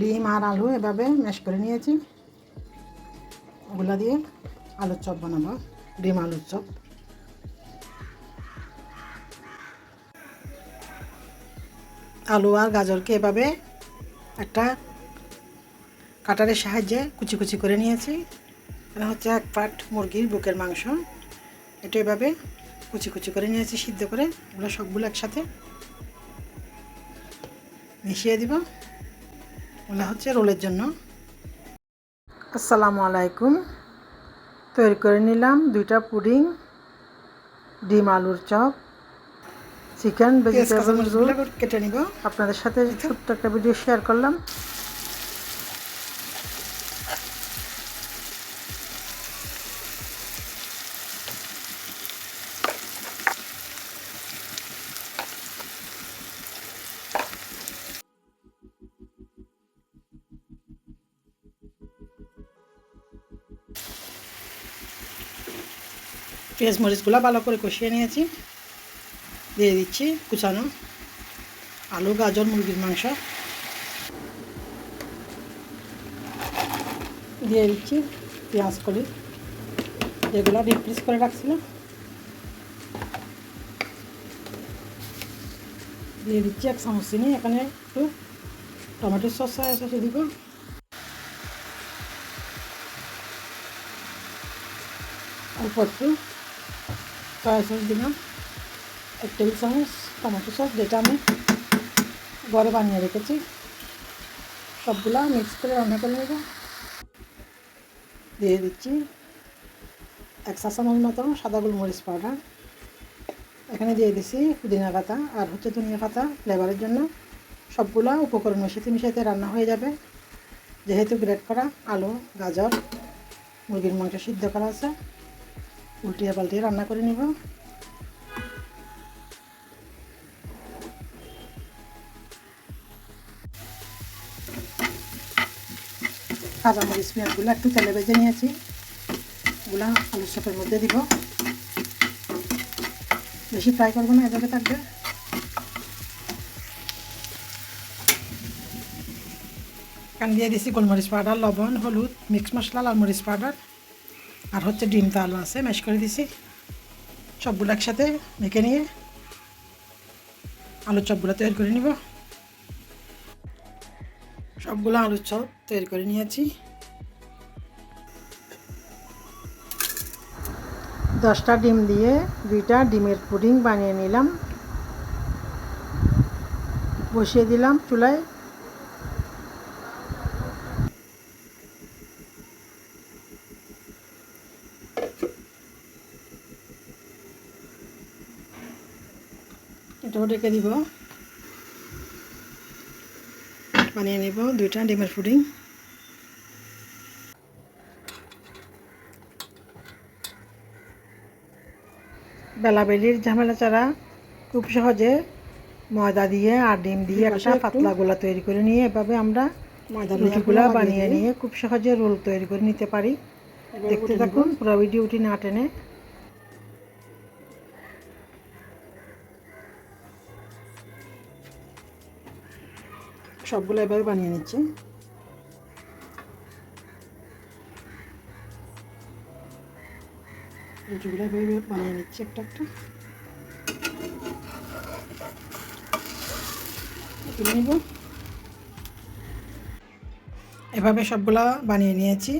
ডিম আর আলু এভাবে ম্যাশ করে নিয়েছি। ওগুলা দিয়ে আলুর চপ বানাবো, ডিম আলুর চপ। আলু আর গাজরকে এভাবে একটা কাটারের সাহায্যে কুচি কুচি করে নিয়েছি। এটা হচ্ছে এক পাট মুরগির বুকের মাংস। এটা এভাবে কুচি কুচি করে নিয়েছি, সিদ্ধ করে। ওগুলো সবগুলো একসাথে মিশিয়ে দিব। ওগুলো হচ্ছে রোলের জন্য। আসসালামু আলাইকুম। তৈরি করে নিলাম দুইটা পুডিং ডিম আলুর চপ চিকেন ভেজিটেবল রোল কেটে নিব। আপনাদের সাথে ছোট্ট একটা ভিডিও শেয়ার করলাম। পেঁয়াজ মরিচগুলো ভালো করে কষিয়ে নিয়েছি। দিয়ে দিচ্ছি কুচানো আলু, গাজর, মুরগির মাংস। দিয়ে দিচ্ছি পেঁয়াজ কলি, যেগুলো ফ্রিজ করে রাখছিলাম। দিয়ে দিচ্ছি এক চামচ চিনি, এখানে একটু টমেটোর সস সসে দিব অল্প একটু সয়া সস দিলাম। এক টেবিল চামচ টমেটো সস যেটা আমি ঘরে বানিয়ে রেখেছি। সবগুলা মিক্স করে রান্না করে নেব। দিয়ে দিচ্ছি এক চা চামচ মতো সাদা গোলমরিচ পাউডার। এখানে দিয়ে দিচ্ছি পুদিনা পাতা আর হচ্ছে ধনিয়া পাতা ফ্লেভারের জন্য। সবগুলা উপকরণ মিশিয়ে মিশাইতে রান্না হয়ে যাবে। যেহেতু গ্রেট করা, আলু, গাজর, মুরগির মাংস সিদ্ধ করা আছে। উল্টিয়ে পাল্টিয়ে রান্না করে নিব। কাঁচামরিচ পেঁয়াজগুলো একটু তেলে ভেজে নিয়েছি। ওগুলো আলুর চপের মধ্যে দিব। বেশি ফ্রাই করব না, এভাবে থাকবে। কান দিয়ে দিছি গোলমরিচ পাউডার, লবণ, হলুদ মিক্স মশলা, লাল মরিচ পাউডার। আর হচ্ছে ডিম তো আলু আছে ম্যাশ করে দিছি। সবগুলো একসাথে মেখে নিয়ে আলুর চপগুলো তৈরি করে নিব। সবগুলো আলুর চপ তৈরি করে নিয়েছি। দশটা ডিম দিয়ে দুইটা ডিমের পুডিং বানিয়ে নিলাম। বসিয়ে দিলাম চুলায়। ডেকে দিব। বানিয়ে নিব দুইটা ডিমের পুডিং। বেলাবেলির ঝামেলা ছাড়া খুব সহজে ময়দা দিয়ে আর ডিম দিয়ে একটা পাতলা গোলা তৈরি করে নিয়ে এভাবে আমরা ময়দা রুটিগুলা বানিয়ে নিয়ে খুব সহজে রোল তৈরি করে নিতে পারি। দেখতে থাকুন পুরো ভিডিওটি না টেনে সবগুলো এভাবে বানিয়ে নিচ্ছি। রুটিগুলো এভাবে বানিয়ে নিচ্ছি একটা একটা। এভাবে সবগুলা বানিয়ে নিয়েছি।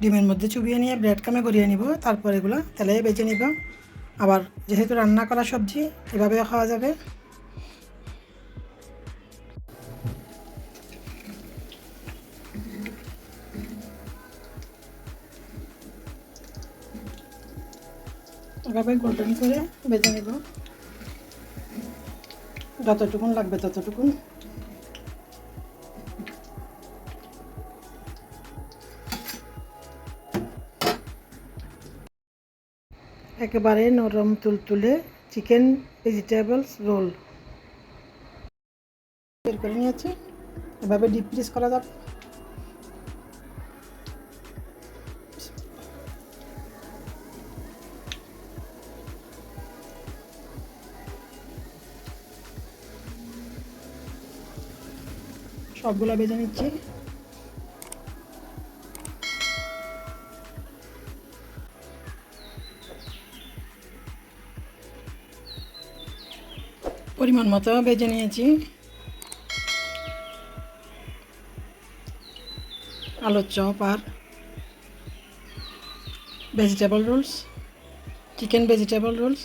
ডিমের মধ্যে চুবিয়ে নিয়ে ব্রেড কামে গড়িয়ে নিব, তারপর এগুলো তেলে বেজে নিব। আবার যেহেতু রান্না করা সবজি, এভাবেও খাওয়া যাবে। এভাবে গোল্ডেন করে বেজে নেব। যতটুকুন লাগবে ততটুকুন। একেবারে নরম তুলতুলে চিকেন ভেজিটেবলস রোল বের করে নিয়েছি। এভাবে ডিপ ফ্রিজ করা যাবে সবগুলো বেজে নিচ্ছি। পরিমাণ মতো ভেজে নিয়েছি। আলুর চপ আর vegetable rolls chicken vegetable rolls